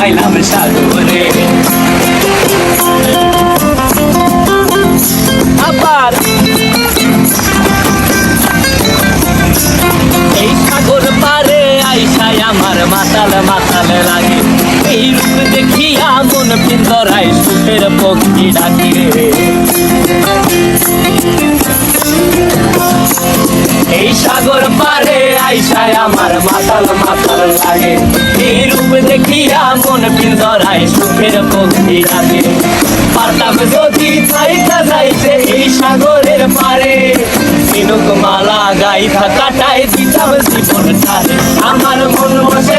আইলাম সাগরে আবার এই সাগর পারে আইসাই আমার মাতাল মাতাল লাগে এই রূপ দেখিয়া মন পিন্দরায় সুখের পক্ষী ডাকে এই আইসায় আমার মাতাল মাতাল লাগে। এই রূপ দেখিয়া মন পিন্দরায় সুখের পক্ষী ডাকে পারতাম যদি চাইতা যাইতে এই সাগরের পারে। সিনুক মালা গাইথা কাটায় দিতাম জীবন চারে আমার মন বসে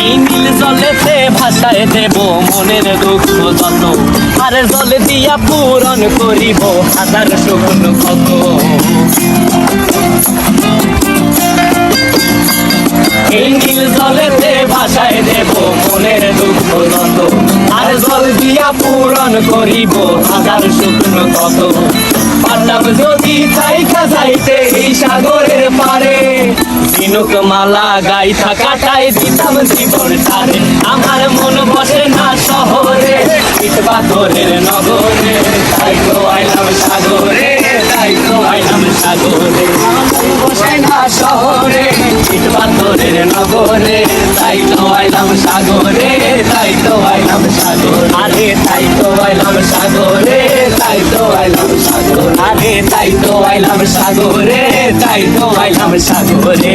এই নীল জলেতে ভাষায় দেব মনের দুঃখ যত আর জলে দিয়া পূরণ করিব হাজার শুকন কত। এই নীল জলেতে ভাষায় দেব মনের দুঃখ যত আর জল দিয়া পূরণ করিব হাজার শুকনো কত। পারলাম যদি চাইকা যাইতে এই সাগরের পারে দিনুক মালা গাইথা কাটাই দিতাম জীবন ছাড়ে আমার মন বসে না শহরে পাথরের নগরে, তাই তো আইলাম সাগরে, তাই তো আইলাম সাগরে। বসে না শহরে পাথরের নগরে, তাই তো আইলাম সাগরে, তাই তো আইলাম সাগর। আরে তাই তো আইলাম সাগরে, তাই তো আইলাম তাই তো আইলাম সাগরে, তাই তো আইলাম সাগরে।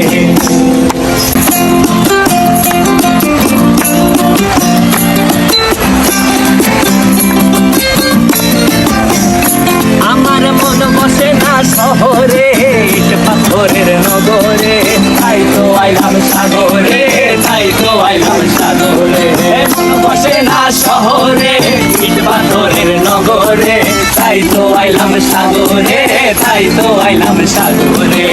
আমার মন বসে না শহরে পাথরের নগরে। তাই তো আইলাম সাগরে, তাই তো আইলাম সাগরে। বসে না শহরে, ইট পাথরের নগরে। তাই তো আইলাম সাগরে, তাই তো আইলাম সাগরে।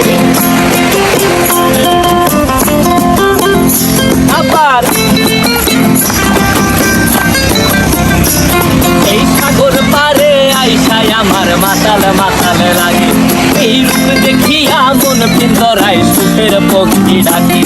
আবার এই সাগর পারে আইসাই আমার মাতাল মাতাল লাগে এই রূপ দেখিয়া মন পিন্দরায় সুখের পক্ষী ডাকে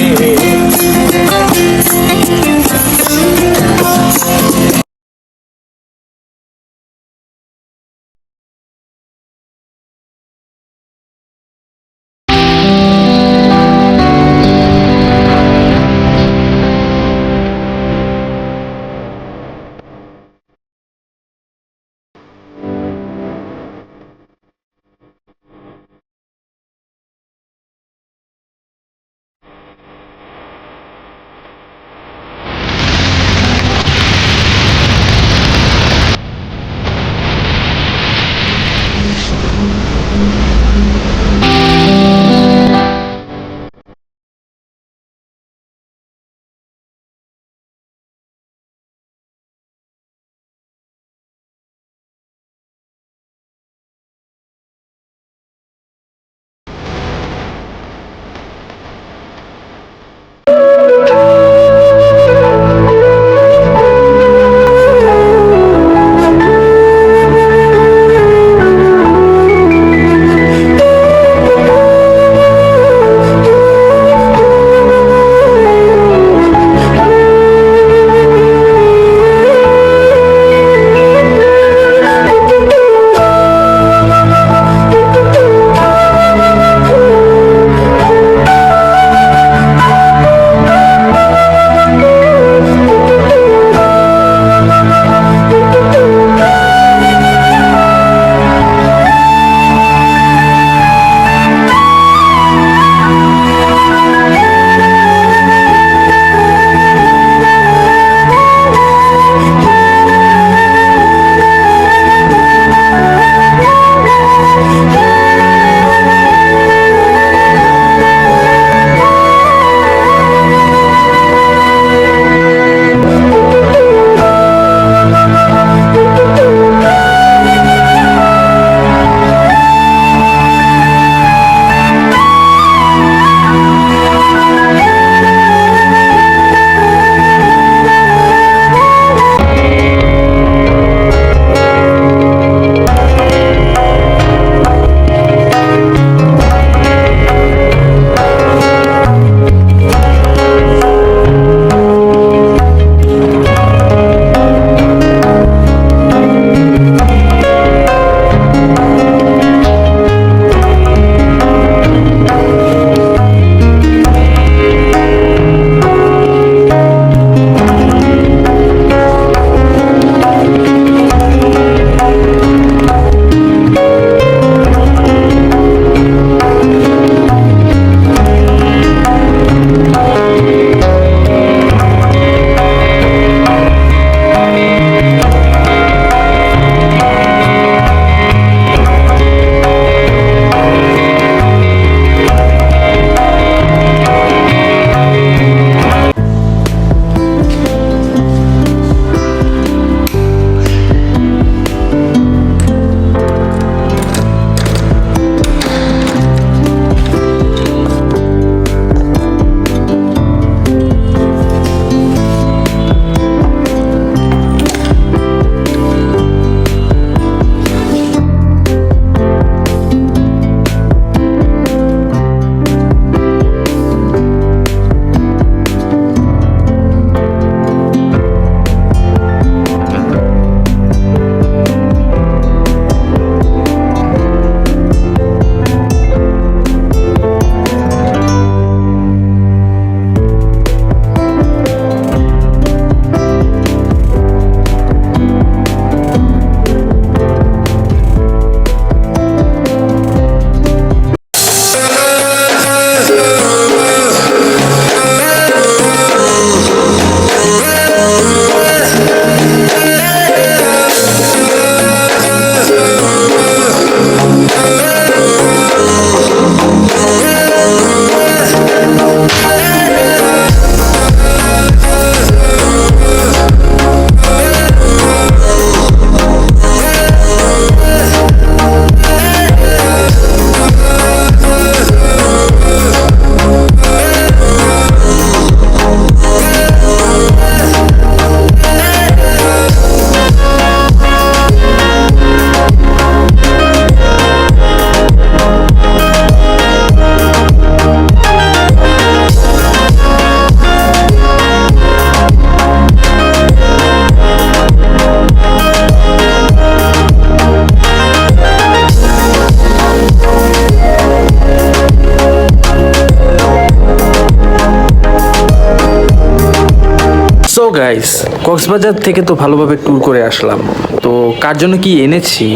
গাইস কক্সবাজার থেকে তো ভালোভাবে ট্যুর করে আসলাম। তো কার জন্য কি এনেছি,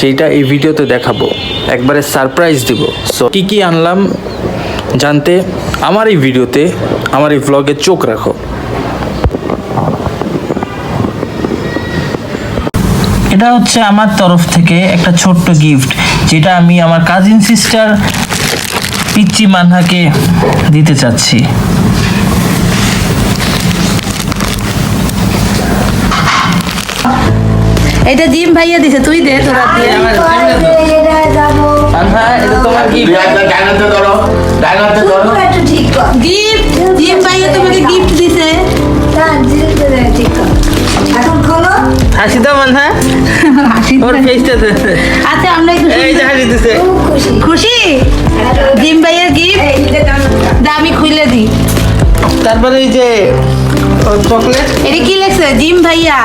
সেইটা এই ভিডিওতে দেখাবো। একবারে সারপ্রাইজ দিব। সো কি কি আনলাম জানতে আমার এই ভিডিওতে, আমার এই ভ্লগে চোখ রাখো। এটা হচ্ছে আমার তরফ থেকে একটা ছোট্ট গিফট যেটা আমি আমার কাজিন সিস্টার পিচ্চি মানহাকে দিতে চাচ্ছি। এটা জিম ভাইয়া দিছে তুই দে তোরা দিয়ে এটা তোমার গিফট ডাইনাতে ধরো। ডাইনাতে ধরো। গিফট জিম ভাইয়া তোমাকে গিফট দিছে। এখন খোলো। হাসি দাও মানহা হাসি ওর ফেসটা আচ্ছা আমরা একটু এই যে হাসি দিছে। খুব খুশি। খুশি? জিম ভাইয়ার গিফট এই দা আমি খুলে দিই। তারপরে এই যে চকলেট। এটা কি লেখছে? জিম ভাইয়া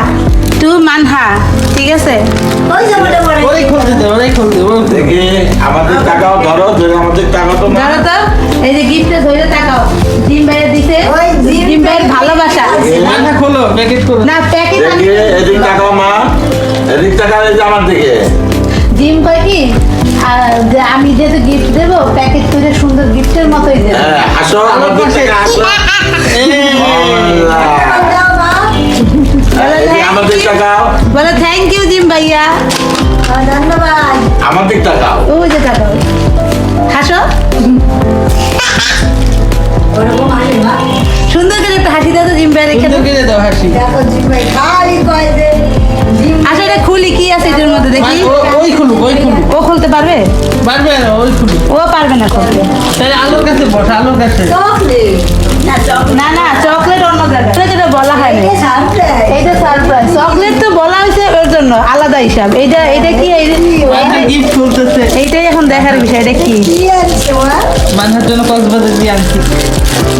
টু মানহা ঠিক আছে? আমাদের টাকাও ধরো আমাদের টাকা তো ধরো তো এই যে গিফটটা ধরে তাকাও। জিম ভাইয়া দিছে ওই জিম ভাইয়ের ভালোবাসা। মানহা খোলো প্যাকেট করো না প্যাকেট এদিক টাকাও মা এদিক টাকা এই যে আমার দিকে। জিম কয় কি? আমি যেহেতু গিফট দেবো প্যাকেট করে সুন্দর গিফটের মতোই দেবো। হ্যাঁ হাসো আমার টাকাও বলো থ্যাংক ইউ জিম ভাইয়া। ধন্যবাদ। টাকাও যে হাসো। সুন্দর করে একটা হাসি দাও তো জিম ভাই রেখে দাও হাসি। দেখো জিম ভাই খালি কয় যে আসলে এটা খুলি কি আছে এটার মধ্যে দেখি ও- ওই খুলুক ওই খুলুক ও খুলতে পারবে? পারবে না ওই ও পারবে না খুলতে। তাহলে আলোর কাছে বসা আলোর কাছে। চকলেট। না না চকলেট অন্য জায়গায়। যেটা বলা হয় না। এটা সারপ্রাইজ এইটা সারপ্রাইজ চকলেট তো বলা হয়েছে ওর জন্য আলাদা হিসাব। এইটা এটা কি? গিফট খুলতেছে। এইটাই এখন দেখার বিষয় এটা কি? কি মানহার জন্য কক্সবাজার দিয়ে আনছি।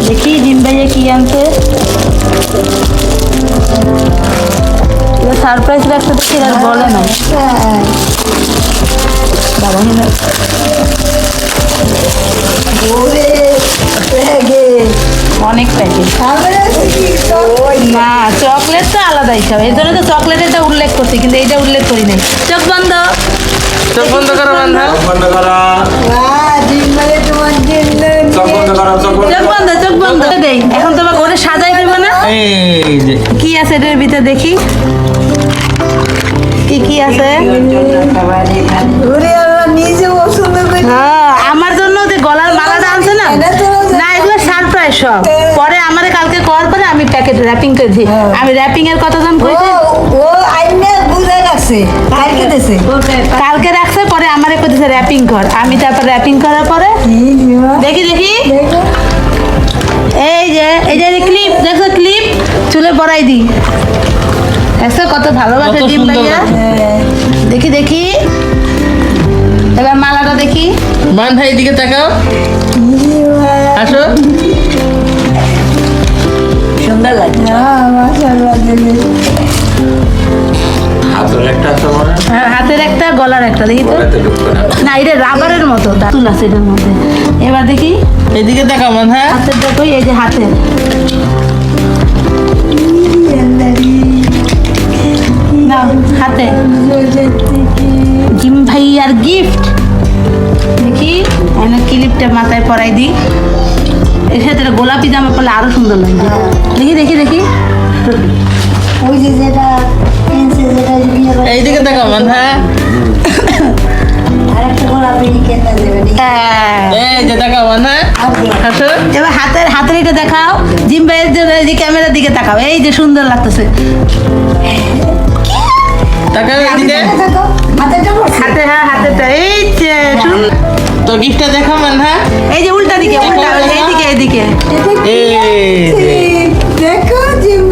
দেখি জিম ভাইয়া কি আনছে। সারপ্রাইজ রাখতে তো আর বলে না। অনেক প্যাকেট চকলেট না চকলেট তো আলাদা হিসাব এই জন্য তো চকলেটেরটা উল্লেখ করছি কিন্তু এইটা উল্লেখ করি নাই। চোখ বন্ধ। চোখ বন্ধ করো মানহা চোখ বন্ধ। করো বাহ জিম ভাই তোমার জন্য চোখ বন্ধ করো চোখ বন্ধ চোখ করো। বন্ধ চোখ বন্ধ। দেই এখন তোমাকে ওরে সাজাই দেবো না? এই যে। কি আছে এটার ভিতরে দেখি? কি কি আছে? ওরে পছন্দ করে। হ্যাঁ আমার জন্য যে গলার মালাটা আনছে না না এগুলো সারপ্রাইজ সব। পরে আমারে কালকে করার পরে আমি প্যাকেট র্যাপিং করেছি আমি র্যাপিং এর কথা যখন ও ও আইনে বুঝে রাখছে কালকে দেছে। কালকে রাখছে পরে আমারে কইছে র্যাপিং কর। আমি তারপর র্যাপিং করার পরে দেখি দেখি। এই যে এই যে ক্লিপ দেখছ ক্লিপ চুলে পরাই দি দেখছ কত ভালোবাসে কত ভাইয়া? দেখি দেখি। মালাটা দেখি। মানহা এদিকে তাকাও। আসো। সুন্দর লাগছে। হ্যাঁ হাতের একটা আছে মনে হয়? হ্যাঁ, হাতের একটা গলার একটা দেখি তো। না। এটা রাবারের মতো তুল আছে এটার মধ্যে। এবার দেখি। এদিকে তাকাও মানহা হাতের দেখো এই যে হাতের। হাতে। জিম ভাই আর গিফট এনে ক্লিপটা মাথায় পরাই দিই। এর সাথে গোলাপি জামা পরলে আরও সুন্দর লাগবে দেখি দেখি দেখি। ওই যে যেটা এইদিকে হ্যাঁ। এই যে তাকাও মানহা হাতের হাতের এটা দেখাও। জন্য এই যে ক্যামেরার দিকে তাকাও। এই যে সুন্দর লাগতেছে। তাকাও হাতে হ্যাঁ হাতেরটা। এই তো গিফটটা দেখো মানহা এই যে উল্টা দিকে উল্টা এইদিকে এইদিকে। এটা কি এই যে। দেখো জিম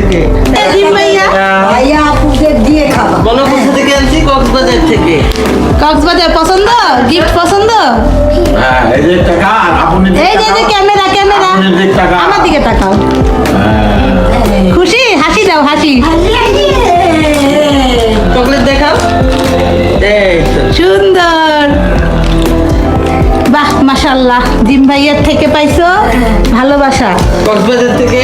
থেকে। ভাইয়া। ভাইয়া দিয়ে খাবা। বলো কোথা থেকে আনছি? কক্সবাজার থেকে। কক্সবাজার পছন্দ? গিফট পছন্দ? হ্যাঁ, এই যে টাকা আপনি এই যে যে ক্যামেরা ক্যামেরা। আমার দিকে তাকাও। হ্যাঁ, খুশি? হাসি দাও হাসি। চকলেট দেখাও। সুন্দর। বাহ মাশাল্লাহ জিম ভাইয়ের থেকে পাইছো ভালোবাসা। কক্সবাজার থেকে?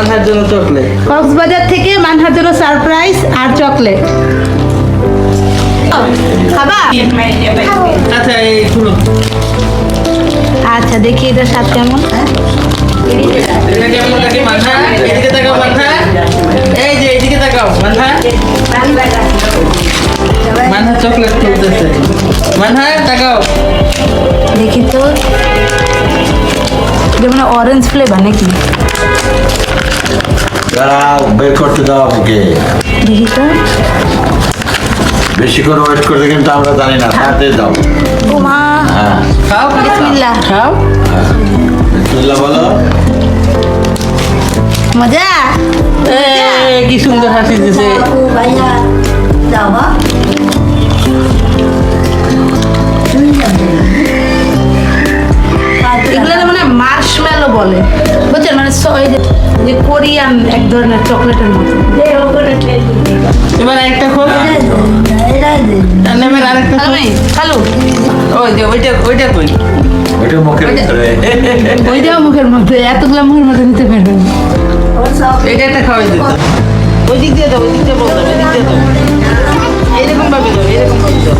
মাথার জন্য চকলেট। কক্সবাজার থেকে মানহার জন্য সারপ্রাইজ আর চকলেট। খাবা? আচ্ছা এই খুলো আচ্ছা দেখি এটা স্বাদ কেমন। এই যে তাকাও চকলেট খুলতেছে তাকাও। দেখি তো। যেমন অরেঞ্জ ফ্লেভার নাকি? দাঁড়াও বের করতে দাও আমাকে। দেখি তো। বেশি করে ওয়েট করতে কিন্তু আমরা জানি না দাও। ও মা হ্যাঁ। খাও বিসমিল্লাহ। খাও। বিসমিল্লাহ বলো। মজা? এই, কি সুন্দর হাসি দিছে। ভাইয়া। যাবা এগুলো মানে মার্শমেলো বলে। মানে যে- কোরিয়ান এক ধরনের চকলেটের মতো। এবার একটা খোল। আরেকটা ওই যে ওইটা ওইটা কই ওইটা মুখের ভিতরে। ওইটাও মুখের মধ্যে এতগুলো মুখের মধ্যে নিতে পারবেন না। এটা একটা খাওয়াই দিত ওই দিক দিয়ে দাও ওই দিক দিয়ে বল দাও ওই দিক দিয়ে দাও। এইরকম ভাবে দাও এরকম ভাবে দাও।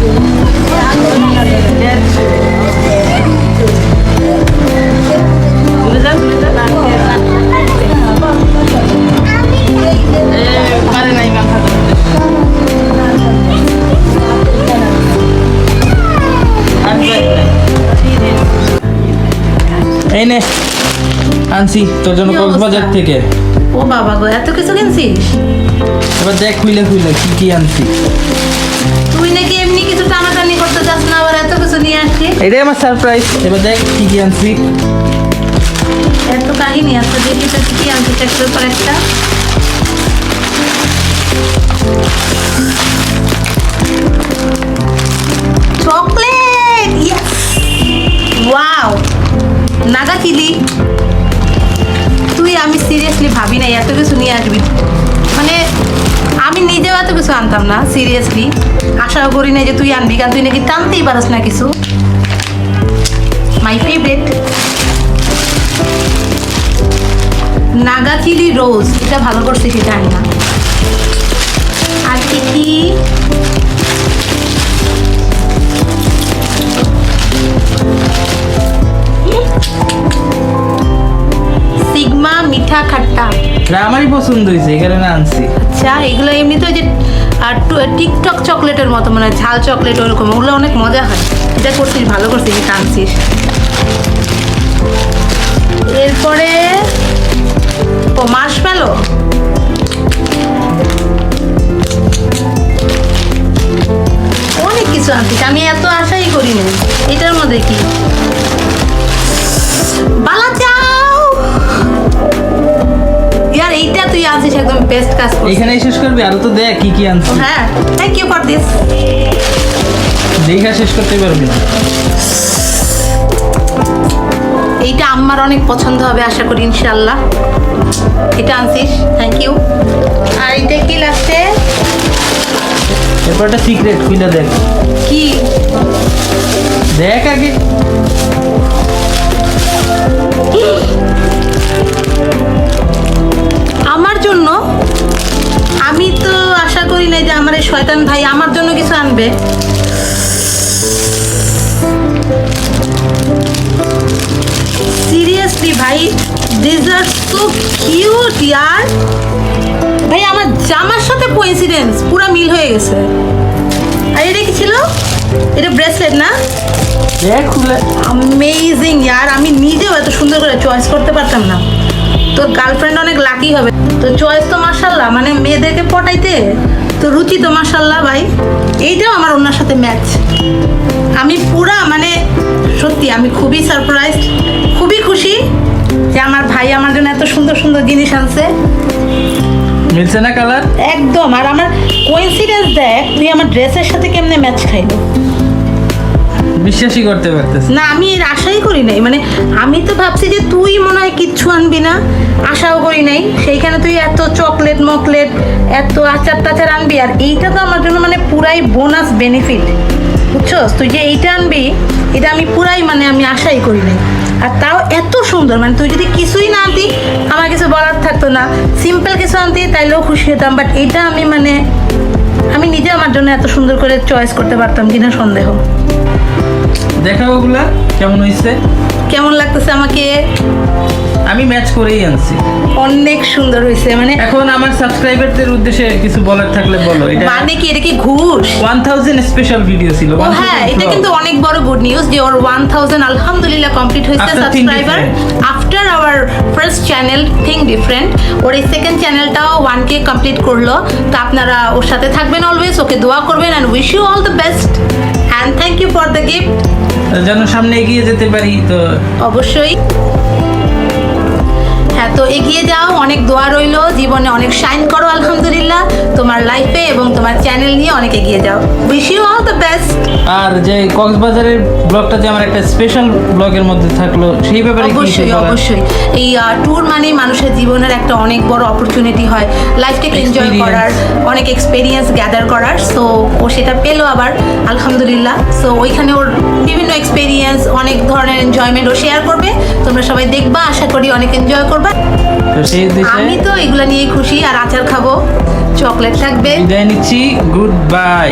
চলে যান, পারে নাই মাথা ধরতে। আর যাই না। এই নে আনছি তোর জন্য কক্সবাজার থেকে। ও বাবা গো এত কিছু কিনছিস? এবার দেখ খুলে খুলে কি কি আনছি। তুই নাকি এমনি কিছু টানাটানি করতে চাস না আবার এত কিছু নিয়ে আসছিস এটাই আমার সারপ্রাইজ এবার দেখ কি কি আনছি। এত কাহিনী আছে দেখি কি আনছিস একটার পর একটা। চকলেট ওয়াও নাগা চিলি তুই, আমি সিরিয়াসলি ভাবি না এত কিছু নিয়ে আসবি। মানে আমি নিজেও এত কিছু আনতাম না সিরিয়াসলি আশাও করি না যে তুই আনবি, কারণ তুই নাকি টানতেই পারস না কিছু। মাই ফেভারিট নাগা চিলি রোজ এটা ভালো করছে কি জানি না। আর কি কি? সিগমা মিঠা খাট্টা। না আমারই পছন্দ হয়েছে এই কারণে আনছি। আচ্ছা এগুলো এমনিতে ওই যে আর টিকটক চকলেটের মতো মানে ঝাল চকলেট ওরকম ওগুলো অনেক মজা হয়। এটা করছিস ভালো করছিস এটা আনছিস। এরপরে ও মার্শমেলো অনেক আনছিস আমি এত আশাই করি না এটার মধ্যে কি? বালা চাও ইয়ার এইটা তুই আনছিস একদম বেস্ট কাজ করছিস। এখানেই শেষ করবি? আরও তো দেখ কি কি আনছি হ্যাঁ থ্যাংক ইউ ফর দিস দেখা শেষ করতে পারবি না। এইটা আমার অনেক পছন্দ হবে আশা করি ইনশাল্লাহ এটা আনছিস থ্যাংক ইউ আর এটা কি লাস্টে এরপর একটা সিক্রেট খুলে দেখ। কি? দেখ আগে। আমার জন্য? আমি তো আশা করি না যে আমার এই শয়তান ভাই আমার জন্য কিছু আনবে। সিরিয়াসলি ভাই দিস আর সো কিউট ইয়ার ভাই আমার জামার সাথে কোইন্সিডেন্স পুরো মিল হয়ে গেছে। আর এটা কি ছিল? এটা ব্রেসলেট না? অ্যামেজিং ইয়ার আমি নিজেও এত সুন্দর করে চয়েস করতে পারতাম না। তোর গার্লফ্রেন্ড অনেক লাকি হবে। তো চয়েস তো মার্শাল্লাহ মানে মেয়েদেরকে পটাইতে তো রুচি তো মাসাল্লাহ ভাই। এইটাও আমার ওনার সাথে ম্যাচ আমি পুরা মানে সত্যি আমি খুবই সারপ্রাইজ খুবই খুশি যে আমার ভাই আমার জন্য এত সুন্দর সুন্দর জিনিস আনছে। মিলছে না কালার? একদম আর আমার কোইন্সিডেন্স দেখ তুই আমার ড্রেসের সাথে কেমনে ম্যাচ খাইলো বিশ্বাসই করতে পারতেছি না। আমি এর আশাই করি নাই মানে আমি তো ভাবছি যে তুই মনে হয় কিচ্ছু আনবি না আশাও করি নাই সেইখানে তুই এত চকলেট মকলেট এত আচার টাচার আনবি আর এইটা তো আমার জন্য মানে পুরাই বোনাস বেনিফিট বুঝছস? তুই যে এইটা আনবি এটা আমি পুরাই মানে আমি আশাই করি নাই। আর তাও এত সুন্দর মানে তুই যদি কিছুই না আনতি আমার কিছু বলার থাকতো না। সিম্পল কিছু আনতি তাইলেও খুশি হতাম বাট এটা আমি মানে আমি নিজে আমার জন্য এত সুন্দর করে চয়েস করতে পারতাম কিনা সন্দেহ। দেখা ওগুলা কেমন হয়েছে কেমন লাগতেছে আমাকে? আমি ম্যাচ করেই আনছি। অনেক সুন্দর হয়েছে মানে এখন আমার সাবস্ক্রাইবারদের উদ্দেশ্যে কিছু বলার থাকলে বলো এটা মানে কি এটা কি ঘুষ? ওয়ান থাউজেন্ড স্পেশাল ভিডিও ছিল ও হ্যাঁ এটা কিন্তু অনেক বড় গুড নিউজ যে ওর ওয়ান থাউজেন্ড আলহামদুলিল্লাহ কমপ্লিট হয়েছে subscriber after our first channel think different ওর এই সেকেন্ড চ্যানেলটাও ওয়ান কে কমপ্লিট করল। তো আপনারা ওর সাথে থাকবেন অলওয়েজ ওকে দোয়া করবেন and wish you all the best and thank you for the gift যেন সামনে এগিয়ে যেতে পারি তো অবশ্যই। হ্যাঁ তো এগিয়ে যাও অনেক দোয়া রইল জীবনে অনেক শাইন করো আলহামদুলিল্লাহ। তোমার লাইফে এবং তোমার চ্যানেল নিয়ে অনেক এগিয়ে যাও। Wish you all the best আর যে কক্সবাজারের ব্লগটা যে আমার একটা স্পেশাল ব্লগের মধ্যে থাকল সেই ব্যাপারে অবশ্যই অবশ্যই। এই ট্যুর মানে মানুষের জীবনের একটা অনেক বড় অপরচুনিটি হয়। লাইফটাকে এনজয় করার অনেক এক্সপিরিয়েন্স গ্যাদার করার। সো ও সেটা পেল আবার আলহামদুলিল্লাহ। সো ওইখানে ওর বিভিন্ন এক্সপিরিয়েন্স অনেক ধরনের এনজয়মেন্ট ও শেয়ার করবে। তোমরা সবাই দেখবা আশা করি অনেক এনজয় করবে। আমি তো এগুলা নিয়ে খুশি আর আচার খাব। চকলেট থাকবে। বিদায় নিচ্ছি গুড বাই।